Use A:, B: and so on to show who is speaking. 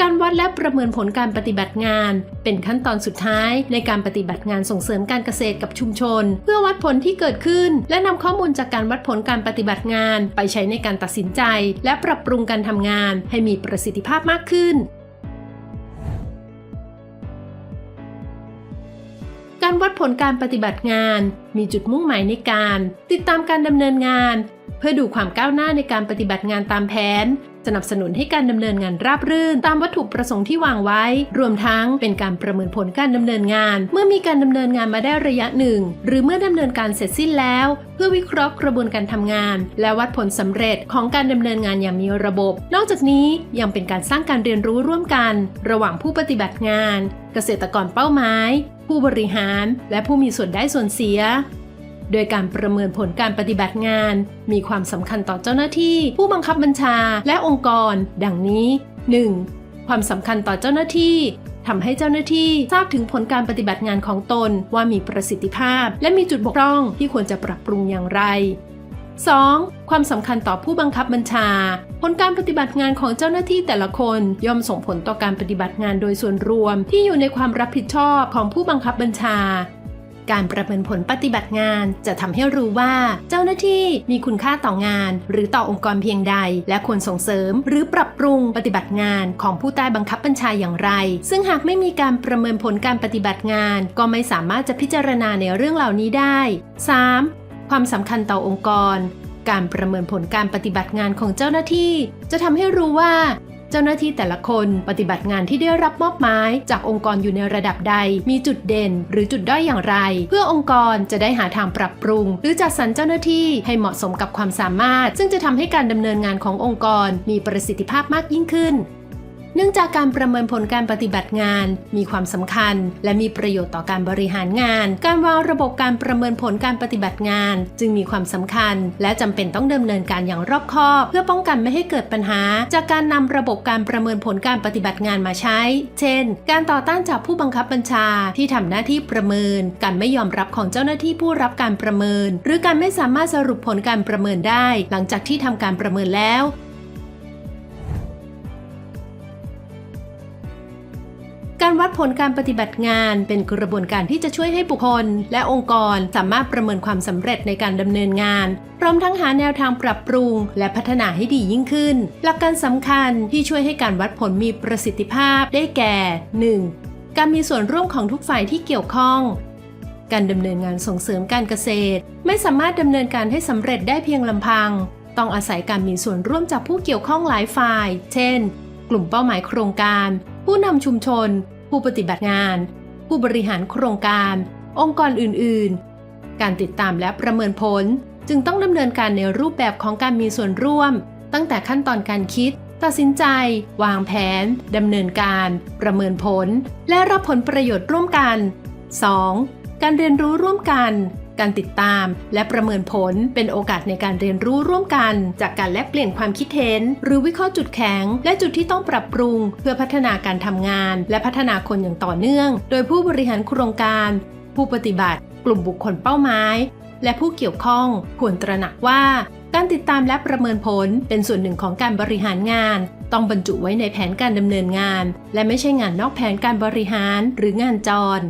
A: การวัดและประเมินผลการปฏิบัติงาน เป็นขั้นตอนสุดท้ายในการปฏิบัติงานส่งเสริมการเกษตรกับชุมชน เพื่อวัดผลที่เกิดขึ้น และนำข้อมูลจากการวัดผลการปฏิบัติงาน ไปใช้ในการตัดสินใจ และปรับปรุงการทำงาน ให้มีประสิทธิภาพมากขึ้นการวัดผลการปฏิบัติงาน มีจุดมุ่งหมายในการ ติดตามการดำเนินงาน เพื่อดูความก้าวหน้าในการปฏิบัติงานตามแผน สนับสนุนให้การดำเนินงานราบรื่น ตามวัตถุประสงค์ที่วางไว้ รวมทั้งเป็นการประเมินผลการดำเนินงาน เมื่อมีการดำเนินงานมาได้ระยะหนึ่ง หรือเมื่อดำเนินการเสร็จสิ้นแล้ว เพื่อวิเคราะห์กระบวนการทำงาน และวัดผลสำเร็จของการดำเนินงานอย่างมีระบบ นอกจากนี้ยังเป็นการสร้างการเรียนรู้ร่วมกัน ระหว่างผู้ปฏิบัติงาน เกษตรกรเป้าหมายผู้บริหาร และผู้มีส่วนได้ส่วนเสีย โดยการประเมินผลการปฏิบัติงาน มีความสำคัญต่อเจ้าหน้าที่ ผู้บังคับบัญชาและองค์กร ดังนี้ 1. ความสำคัญต่อเจ้าหน้าที่ทำให้เจ้าหน้าที่ทราบถึงผลการปฏิบัติงานของตนว่ามีประสิทธิภาพ และมีจุดบกพร่องที่ควรจะปรับปรุงอย่างไร 2. ความสำคัญต่อผู้บังคับบัญชา ผลการปฏิบัติงานของเจ้าหน้าที่แต่ละคนย่อมส่งผลต่อการปฏิบัติงานโดยส่วนรวมที่อยู่ในความรับผิดชอบของผู้บังคับบัญชา การประเมินผลปฏิบัติงานจะทำให้รู้ว่า เจ้าหน้าที่มีคุณค่าต่องาน หรือต่อองค์กรเพียงใด และควรส่งเสริม หรือปรับปรุงปฏิบัติงานของผู้ใต้บังคับบัญชาอย่างไร ซึ่งหากไม่มีการประเมินผลการปฏิบัติงาน ก็ไม่สามารถจะพิจารณาในเรื่องเหล่านี้ได้ 3. ความสำคัญต่อองค์กร การประเมินผลการปฏิบัติงานของเจ้าหน้าที่ จะทำให้รู้ว่า เจ้าหน้าที่แต่ละคนปฏิบัติงานที่ได้รับมอบหมายจากองค์กรอยู่ในระดับใด มีจุดเด่น หรือจุดด้อยอย่างไร เพื่อองค์กรจะได้หาทางปรับปรุง หรือจัดสรรเจ้าหน้าที่ให้เหมาะสมกับความสามารถ ซึ่งจะทำให้การดำเนินงานขององค์กรมีประสิทธิภาพมากยิ่งขึ้น เนื่องจากการประเมินผลการปฏิบัติงาน มีความสำคัญ และมีประโยชน์ต่อการบริหารงาน การวางระบบการประเมินผลการปฏิบัติงาน จึงมีความสำคัญ และจำเป็นต้องดำเนินการอย่างรอบคอบ เพื่อป้องกันไม่ให้เกิดปัญหา จากการนำระบบการประเมินผลการปฏิบัติงานมาใช้ เช่น การต่อต้านจากผู้บังคับบัญชาที่ทำหน้าที่ประเมิน การไม่ยอมรับของเจ้าหน้าที่ผู้รับการประเมิน หรือการไม่สามารถสรุปผลการประเมินได้ หลังจากที่ทำการประเมินแล้ว การวัดผลการปฏิบัติงานเป็นกระบวนการที่จะช่วยให้บุคคล และองค์กรสามารถประเมินความสำเร็จในการดำเนินงานพร้อมทั้งหาแนวทางปรับปรุง และพัฒนาให้ดียิ่งขึ้น หลักการสำคัญที่ช่วยให้การวัดผลมีประสิทธิภาพได้แก่ 1. การมีส่วนร่วมของทุกฝ่ายที่เกี่ยวข้องการดำเนินงานส่งเสริมการเกษตร ไม่สามารถดำเนินการให้สำเร็จได้เพียงลำพัง ต้องอาศัยการมีส่วนร่วมจากผู้เกี่ยวข้องหลายฝ่าย เช่น กลุ่มเป้าหมายโครงการ ผู้นำชุมชน ผู้ปฏิบัติงาน ผู้บริหารโครงการ องค์กรอื่นๆ การติดตามและประเมินผล จึงต้องดำเนินการในรูปแบบของการมีส่วนร่วม ตั้งแต่ขั้นตอนการคิด ตัดสินใจ วางแผนดำเนินการ ประเมินผล และรับผลประโยชน์ร่วมกัน 2. การเรียนรู้ร่วมกัน การติดตาม และประเมินผลเป็นโอกาสในการเรียนรู้ร่วมกัน จากการแลกเปลี่ยนความคิดเห็น หรือวิเคราะห์จุดแข็ง และจุดที่ต้องปรับปรุง เพื่อพัฒนาการทำงาน และพัฒนาคนอย่างต่อเนื่อง โดยผู้บริหารโครงการ ผู้ปฏิบัติ กลุ่มบุคคลเป้าหมายและผู้เกี่ยวข้องควรตระหนักว่า การติดตามและประเมินผลเป็นส่วนหนึ่งของการบริหารงาน ต้องบรรจุไว้ในแผนการดำเนินงาน และไม่ใช่งานนอกแผนการบริหารหรืองานจร